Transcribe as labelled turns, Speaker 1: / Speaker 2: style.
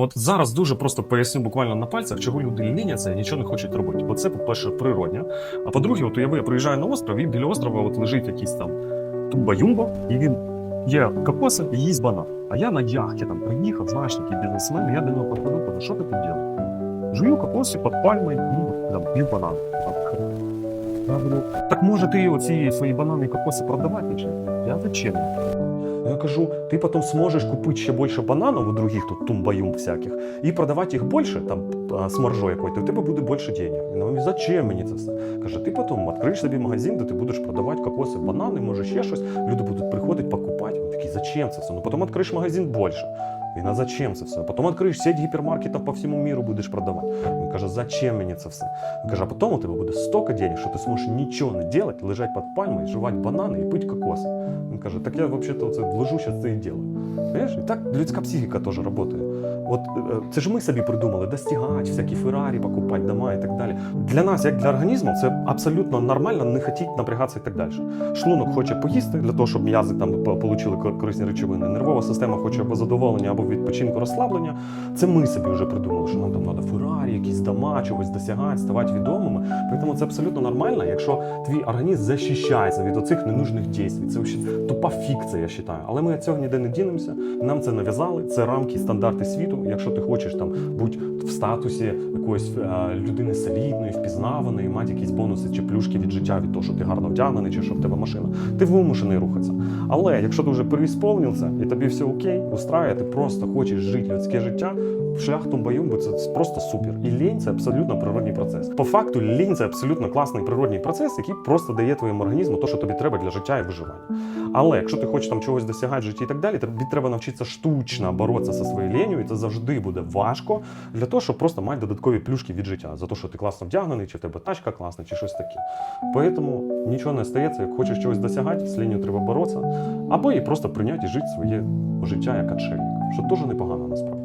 Speaker 1: От зараз дуже просто поясню буквально на пальцях, чого люди ліняться і нічого не хочуть робити. Бо це, по-перше, природня. А по-друге, от уяви, я приїжджаю на остров, і біля острова от лежить якийсь там тумба-юмба, і він є кокоси і їсть банан. А я на яхті там приїхав, знаєш, такий бізнесмен, і я до нього підходив, кажу, що ти тут робиш? Жую кокоси під пальмою, там, пів банан. Так може ти оці свої банани і кокоси продавати чи? Я зачем? Я кажу, ти потім зможеш купити ще більше бананів у других тут тумбаюм всяких і продавати їх більше, там а, з маржою якою, то у тебе буде більше денег. Говорить, зачем мені це все? Каже, ти потім відкриєш собі магазин, де ти будеш продавати кокоси, банани, може ще щось. Люди будуть приходити покупати. Він такий, зачем це все? Ну потім відкриєш магазин більше. Він, а зачем це все? Потім відкриєш сеть гіпермаркетів по всьому міру будеш продавати. Він каже, зачем мені це все? Він каже, а потім у тебе буде стільки денег, що ти зможеш нічого не робити, лежати під пальмою, жувати банани і пити кокоси. Він каже, так я взагалі це лежу, сейчас это и дело. Понимаешь? И так людская психика тоже працює. От е, це ж ми собі придумали достигати, всякі Феррарі, покупати дома і так далі. Для нас, як для організму, це абсолютно нормально не хотіти напрягатися і так далі. Шлунок хоче поїсти для того, щоб м'язи там кор- корисні речовини. Нервова система хоче або задоволення, або відпочинку, розслаблення. Це ми собі вже придумали, що нам там треба Феррарі, якісь дома, чогось досягати, ставати відомими. Тому це абсолютно нормально, якщо твій організм захищається від оцих ненужних дій. Це тупа фікція, я вважаю. Але ми цього ніде не дінемося. Нам це нав'язали. Це рамки, стандарти світу. Якщо ти хочеш там бути в статусі якоїсь е, людини солідної, впізнаваної, мати якісь бонуси чи плюшки від життя, від того, що ти гарно вдягнений, чи що в тебе машина, ти вимушений рухатися. Але якщо ти вже переісполнився і тобі все окей, устраює, ти просто хочеш жити людське життя. Шлях тумбаюмбу це просто супер. І лінь це абсолютно природний процес. По факту, лінь це абсолютно класний природний процес, який просто дає твоєму організму те, що тобі треба для життя і виживання. Але якщо ти хочеш там чогось досягати в житті і так далі, тобі треба навчитися штучно боротися зі своєю ленью, і це завжди буде важко для того, щоб просто мати додаткові плюшки від життя за те, що ти класно вдягнений, чи в тебе тачка класна, чи щось таке. Тому нічого не стається, як хочеш чогось досягати, з ленью треба боротися, або і просто прийняти і жити своє життя як отшельник, що теж непогано насправді.